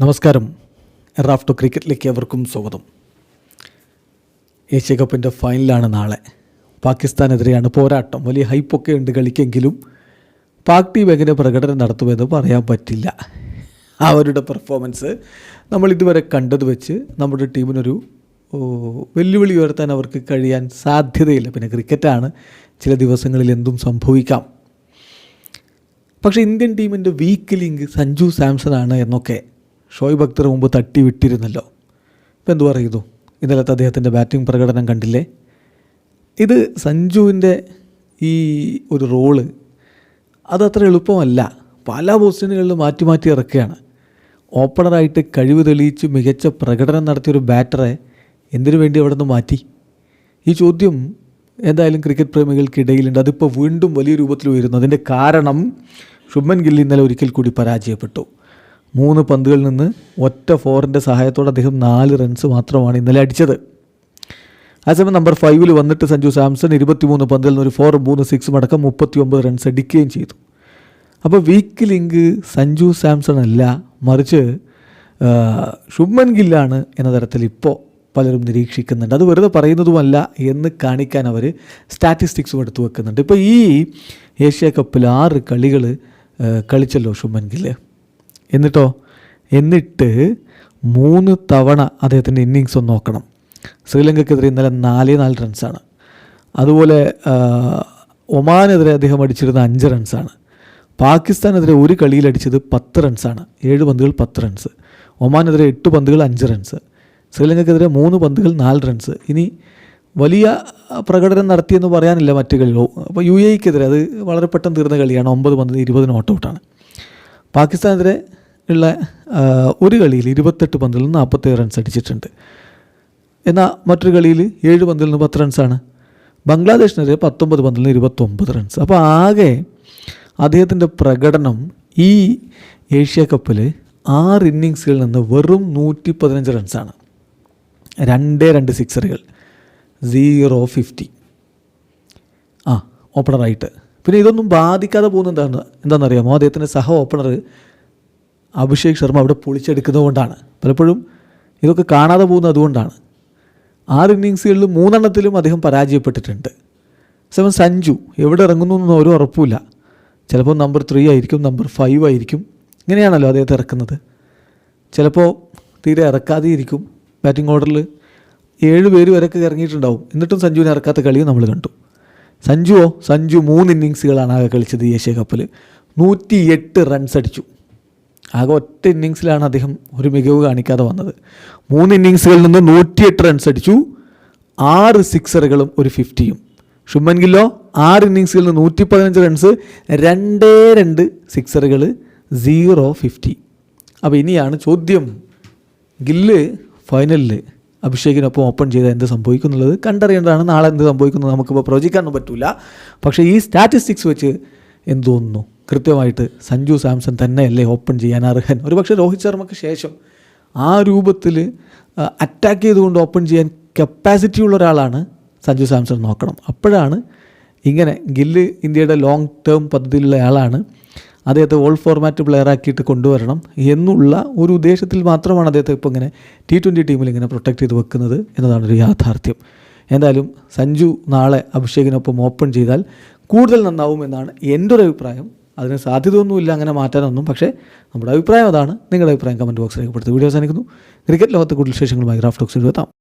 നമസ്കാരം. റാഫ്റ്റോ ക്രിക്കറ്റിലേക്ക് അവർക്കും സ്വാഗതം. ഏഷ്യ കപ്പിന്റെ ഫൈനലാണ് നാളെ. പാകിസ്ഥാനെതിരെയാണ് പോരാട്ടം. വലിയ ഹൈപ്പൊക്കെ ഉണ്ട് കളിക്കെങ്കിലും പാക് ടീം എങ്ങനെ പ്രകടനം നടത്തുമെന്ന് പറയാൻ പറ്റില്ല. അവരുടെ പെർഫോമൻസ് നമ്മൾ ഇതുവരെ കണ്ടത് വെച്ച് നമ്മുടെ ടീമിനൊരു വെല്ലുവിളി ഉയർത്താൻ അവർക്ക് കഴിയാൻ സാധ്യതയില്ല. പിന്നെ ക്രിക്കറ്റാണ് ചില ദിവസങ്ങളിൽ എന്തും സംഭവിക്കാം. പക്ഷേ ഇന്ത്യൻ ടീമിന്റെ വീക്ക് ലിങ്ക് സഞ്ജു സാംസൺ ആണ് എന്നൊക്കെ ഷോയ്ബ് അക്തർ മുമ്പ് തട്ടി വിട്ടിരുന്നല്ലോ. ഇപ്പം എന്തു പറയുന്നു? ഇന്നലത്തെ അദ്ദേഹത്തിന്റെ ബാറ്റിംഗ് പ്രകടനം കണ്ടില്ലേ? ഇത് സഞ്ജുവിന്റെ ഈ ഒരു റോൾ അതത്ര എളുപ്പമല്ല. പല പൊസിഷനുകളിൽ മാറ്റി മാറ്റി ഇറക്കുകയാണ്. ഓപ്പണറായിട്ട് കഴിവ് തെളിയിച്ച് മികച്ച പ്രകടനം നടത്തിയൊരു ബാറ്ററെ എന്തിനു വേണ്ടി അവിടെ നിന്ന് മാറ്റി? ഈ ചോദ്യം എന്തായാലും ക്രിക്കറ്റ് പ്രേമികൾക്കിടയിലുണ്ട്. അതിപ്പോൾ വീണ്ടും വലിയ രൂപത്തിൽ ഉയരുന്നു. അതിന്റെ കാരണം ശുഭൻ ഗിൽ ഇന്നലെ ഒരിക്കൽ കൂടി പരാജയപ്പെട്ടു. മൂന്ന് പന്തുകളിൽ നിന്ന് ഒറ്റ ഫോറിന്റെ സഹായത്തോടെ അദ്ദേഹം നാല് റൺസ് മാത്രമാണ് ഇന്നലെ അടിച്ചത്. അതേസമയം നമ്പർ ഫൈവിൽ വന്നിട്ട് സഞ്ജു സാംസൺ ഇരുപത്തിമൂന്ന് പന്തിൽ നിന്ന് ഒരു ഫോർ മൂന്ന് സിക്സും അടക്കം മുപ്പത്തി ഒമ്പത് റൺസ് അടിക്കുകയും ചെയ്തു. അപ്പോൾ വീക്ക് ലിങ്ക് സഞ്ജു സാംസൺ അല്ല മറിച്ച് ശുഭൻ ഗില്ലാണ് എന്ന തരത്തിൽ ഇപ്പോൾ പലരും നിരീക്ഷിക്കുന്നുണ്ട്. അത് വെറുതെ പറയുന്നതുമല്ല എന്ന് കാണിക്കാൻ അവർ സ്റ്റാറ്റിസ്റ്റിക്സും എടുത്തു വെക്കുന്നുണ്ട്. ഇപ്പോൾ ഈ ഏഷ്യ കപ്പിൽ ആറ് കളികൾ കളിച്ചല്ലോ ശുഭൻ ഗില്ല് എന്നിട്ടോ? എന്നിട്ട് മൂന്ന് തവണ അദ്ദേഹത്തിന്റെ ഇന്നിങ്സ് ഒന്ന് നോക്കണം. ശ്രീലങ്കയ്ക്കെതിരെ ഇന്നലെ നാല് നാല് റൺസാണ് അതുപോലെ ഒമാനെതിരെ അദ്ദേഹം അടിച്ചിരുന്ന അഞ്ച് റൺസാണ് പാകിസ്ഥാനെതിരെ ഒരു കളിയിൽ അടിച്ചത് പത്ത് റൺസാണ് ഏഴ് പന്തുകൾ പത്ത് റൺസ് ഒമാനെതിരെ എട്ട് പന്തുകൾ അഞ്ച് റൺസ് ശ്രീലങ്കയ്ക്കെതിരെ മൂന്ന് പന്തുകൾ നാല് റൺസ് ഇനി വലിയ പ്രകടനം നടത്തിയെന്ന് പറയാനില്ല മറ്റ് കളികളോ അപ്പോൾ യു എക്കെതിരെ അത് വളരെ പെട്ടെന്ന് തീർന്ന കളിയാണ്. ഒമ്പത് പന്ത് ഇരുപത് നോട്ട് ഔട്ടാണ് പാകിസ്ഥാനെതിരെ ഉള്ള ഒരു കളിയിൽ ഇരുപത്തെട്ട് പന്തിൽ നിന്ന് നാൽപ്പത്തേഴ് റൺസ് അടിച്ചിട്ടുണ്ട്. എന്നാൽ മറ്റൊരു കളിയിൽ ഏഴ് പന്തിൽ നിന്ന് പത്ത് റൺസാണ് ബംഗ്ലാദേശിനെതിരെ പത്തൊമ്പത് പന്തിൽ നിന്ന് ഇരുപത്തൊമ്പത് റൺസ് അപ്പോൾ ആകെ അദ്ദേഹത്തിന്റെ പ്രകടനം ഈ ഏഷ്യ കപ്പിൽ ആറ് ഇന്നിങ്സുകളിൽ നിന്ന് വെറും നൂറ്റി പതിനഞ്ച് റൺസാണ് രണ്ടേ രണ്ട് സിക്സറുകൾ സീറോ ഫിഫ്റ്റി ആ ഓപ്പണറായിട്ട് പിന്നെ ഇതൊന്നും ബാധിക്കാതെ പോകുന്ന എന്താണ് എന്താണെന്നറിയാമോ അദ്ദേഹത്തിന്റെ സഹ ഓപ്പണർ അഭിഷേക് ശർമ്മ അവിടെ പൊളിച്ചെടുക്കുന്നതുകൊണ്ടാണ് പലപ്പോഴും ഇതൊക്കെ കാണാതെ പോകുന്നത് അതുകൊണ്ടാണ്. ആറ് ഇന്നിങ്സുകളിൽ മൂന്നെണ്ണത്തിലും അദ്ദേഹം പരാജയപ്പെട്ടിട്ടുണ്ട്. സെവൻ സഞ്ജു എവിടെ ഇറങ്ങുന്നു എന്നൊന്നും ഒരു ഉറപ്പുമില്ല. ചിലപ്പോൾ നമ്പർ ത്രീ ആയിരിക്കും നമ്പർ ഫൈവ് ആയിരിക്കും. ഇങ്ങനെയാണല്ലോ അദ്ദേഹത്തെ ഇറക്കുന്നത്. ചിലപ്പോൾ തീരെ ഇറക്കാതെ ഇരിക്കും. ബാറ്റിംഗ് ഓർഡറിൽ ഏഴ് പേര് വരെയൊക്കെ ഇറങ്ങിയിട്ടുണ്ടാവും. എന്നിട്ടും സഞ്ജുവിനെ ഇറക്കാത്ത കളിയും നമ്മൾ കണ്ടു. സഞ്ജുവോ? സഞ്ജു മൂന്ന് ഇന്നിങ്സുകളാണ് ആകെ കളിച്ചത് ഏഷ്യ കപ്പിൽ. നൂറ്റി എട്ട് റൺസ് അടിച്ചു. ആകെ ഒറ്റ ഇന്നിങ്സിലാണ് അദ്ദേഹം ഒരു മികവ് കാണിക്കാതെ വന്നത്. മൂന്ന് ഇന്നിങ്സുകളിൽ നിന്ന് നൂറ്റിയെട്ട് റൺസ് അടിച്ചു. ആറ് സിക്സറുകളും ഒരു ഫിഫ്റ്റിയും ശുഭൻ ഗില്ലോ ആറ് ഇന്നിങ്സുകളിൽ നിന്ന് നൂറ്റി പതിനഞ്ച് റൺസ് രണ്ടേ രണ്ട് സിക്സറുകൾ സീറോ ഫിഫ്റ്റി അപ്പോൾ ഇനിയാണ് ചോദ്യം. ഗില്ല് ഫൈനലിൽ അഭിഷേകിനൊപ്പം ഓപ്പൺ ചെയ്താൽ എന്ത് സംഭവിക്കും എന്നുള്ളത് കണ്ടറിയേണ്ടതാണ് നാളെ എന്ത് സംഭവിക്കുന്നത് നമുക്കിപ്പോൾ പ്രവചിക്കാനൊന്നും പറ്റില്ല പക്ഷേ ഈ സ്റ്റാറ്റിസ്റ്റിക്സ് വെച്ച് എന്ത് തോന്നുന്നു? കൃത്യമായിട്ട് സഞ്ജു സാംസൺ തന്നെയല്ലേ ഓപ്പൺ ചെയ്യാൻ അർഹൻ. ഒരുപക്ഷെ രോഹിത് ശർമ്മയ്ക്ക് ശേഷം ആ രൂപത്തിൽ അറ്റാക്ക് ചെയ്തുകൊണ്ട് ഓപ്പൺ ചെയ്യാൻ കപ്പാസിറ്റി ഉള്ള ഒരാളാണ് സഞ്ജു സാംസൺ നോക്കണം. അപ്പോഴാണ് ഇങ്ങനെ ഗില്ല് ഇന്ത്യയുടെ ലോങ് ടേം പദ്ധതിയിലുള്ള ആളാണ് അദ്ദേഹത്തെ ഓൾ ഫോർമാറ്റ് പ്ലെയർ ആക്കിയിട്ട് കൊണ്ടുവരണം എന്നുള്ള ഒരു ഉദ്ദേശത്തിൽ മാത്രമാണ് അദ്ദേഹത്തെ ഇപ്പോൾ ഇങ്ങനെ ടി ട്വന്റി ടീമിൽ ഇങ്ങനെ പ്രൊട്ടക്റ്റ് ചെയ്ത് വെക്കുന്നത് എന്നതാണ് ഒരു യാഥാർത്ഥ്യം. എന്തായാലും സഞ്ജു നാളെ അഭിഷേകിനൊപ്പം ഓപ്പൺ ചെയ്താൽ കൂടുതൽ നന്നാവും എന്നാണ് എന്റെ ഒരു അഭിപ്രായം. അതിന് സാധ്യതയൊന്നുമില്ല അങ്ങനെ മാറ്റാനൊന്നും. പക്ഷേ നമ്മുടെ അഭിപ്രായം അതാണ്. നിങ്ങളുടെ അഭിപ്രായം കമന്റ് ബോക്സിൽ രേഖപ്പെടുത്തി. വീഡിയോ അവസാനിക്കുന്നു. ക്രിക്കറ്റ് ലോകത്തെ കൂടുതൽ വിശേഷങ്ങളുമായി ക്രാഫ്റ്റ് ബോക്സിൽ എത്താം